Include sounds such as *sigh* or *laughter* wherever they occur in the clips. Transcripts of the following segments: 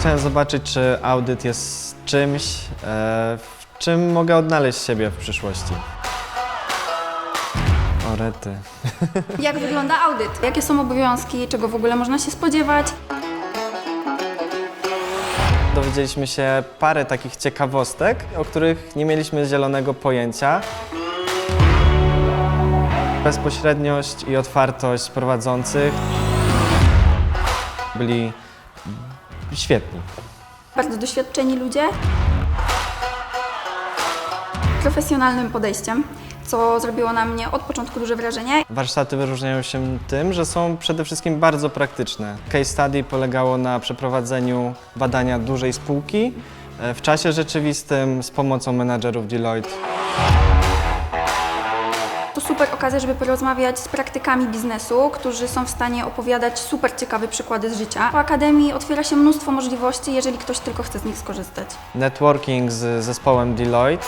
Chciałem zobaczyć, czy audyt jest czymś, e, w czym mogę odnaleźć siebie w przyszłości. O rety. *laughs* Jak wygląda audyt? Jakie są obowiązki? Czego w ogóle można się spodziewać? Dowiedzieliśmy się parę takich ciekawostek, o których nie mieliśmy zielonego pojęcia. Bezpośredniość i otwartość prowadzących byli świetni. Bardzo doświadczeni ludzie. Profesjonalnym podejściem, co zrobiło na mnie od początku duże wrażenie. Warsztaty wyróżniają się tym, że są przede wszystkim bardzo praktyczne. Case study polegało na przeprowadzeniu badania dużej spółki e, w czasie rzeczywistym z pomocą menadżerów Deloitte. To super okazja, żeby porozmawiać z praktykami biznesu, którzy są w stanie opowiadać super ciekawe przykłady z życia. Po Akademii otwiera się mnóstwo możliwości, jeżeli ktoś tylko chce z nich skorzystać. Networking z zespołem Deloitte.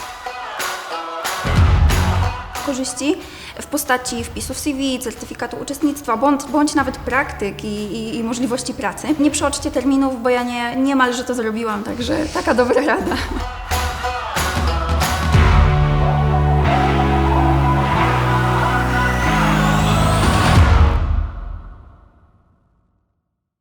Korzyści w postaci wpisów CV, certyfikatu uczestnictwa, bądź, bądź nawet praktyk i, i, i możliwości pracy. Nie przeoczcie terminów, bo ja nie, niemalże to zrobiłam, także taka dobra rada.